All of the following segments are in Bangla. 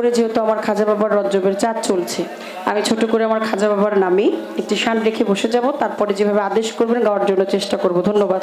করে যেহেতু আমার খাজা বাবার রজ্জবের চাঁদ চলছে, আমি ছোট করে আমার খাজা বাবার নামে একটি শান রেখে বসে যাব, তারপরে যেভাবে আদেশ করবেন গাওয়ার জন্য চেষ্টা করব। ধন্যবাদ।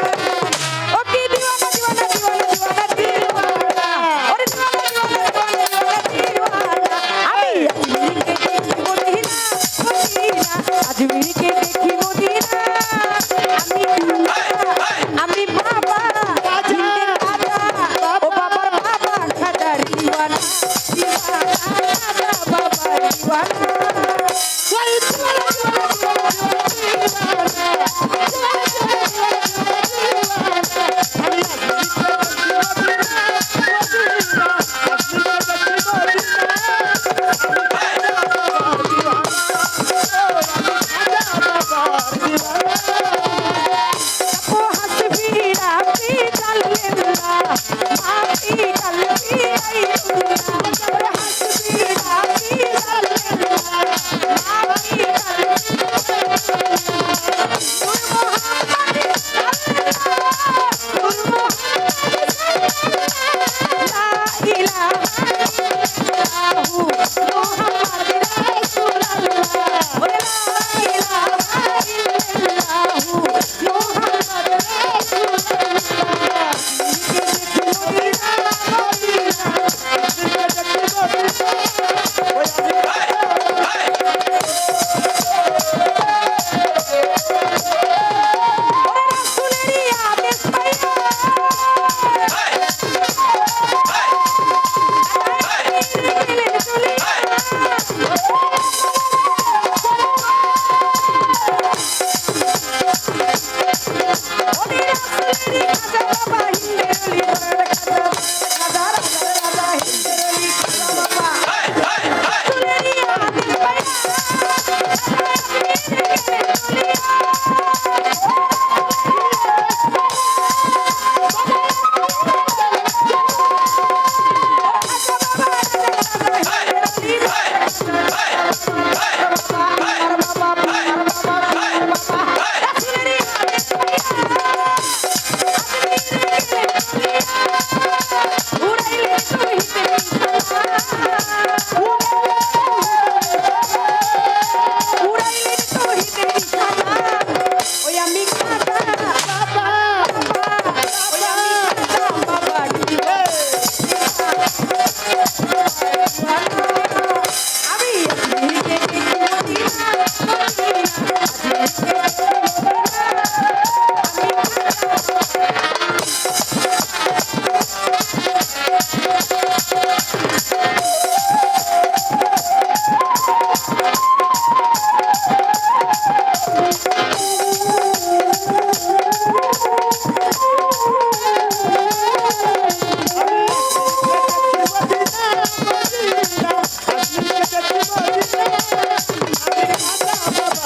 বাবা বাবা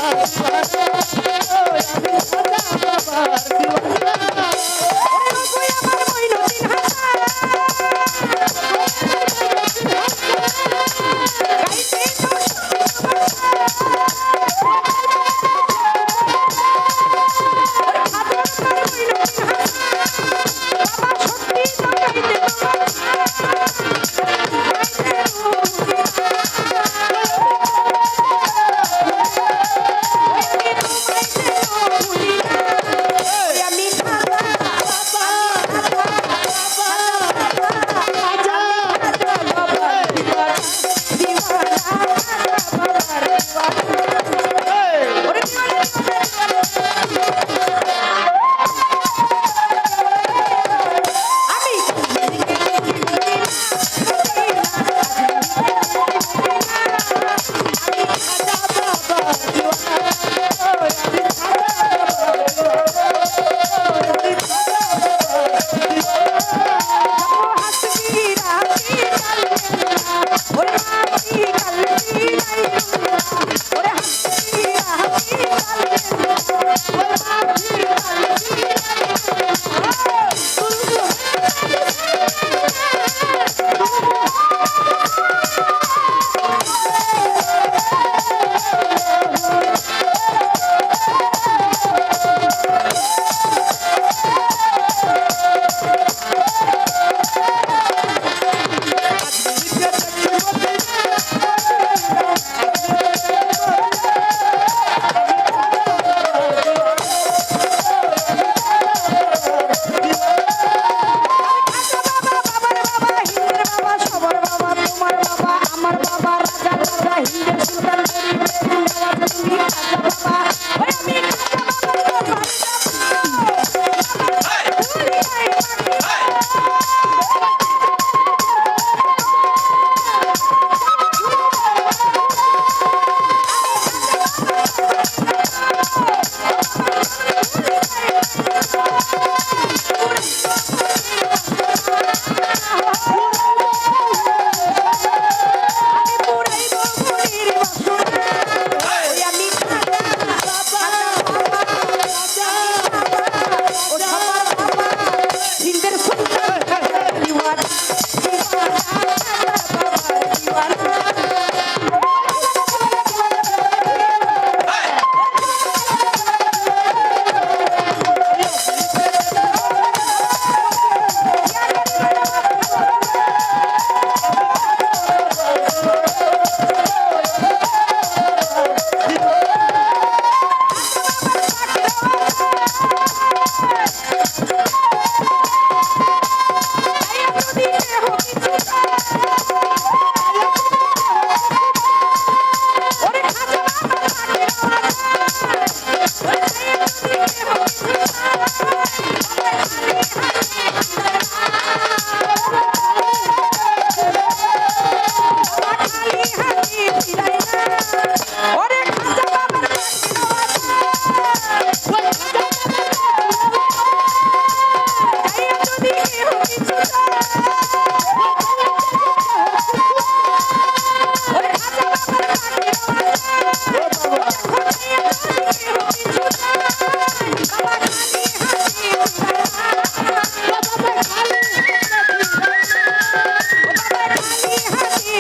Yes, yes, yes, yes.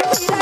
আমি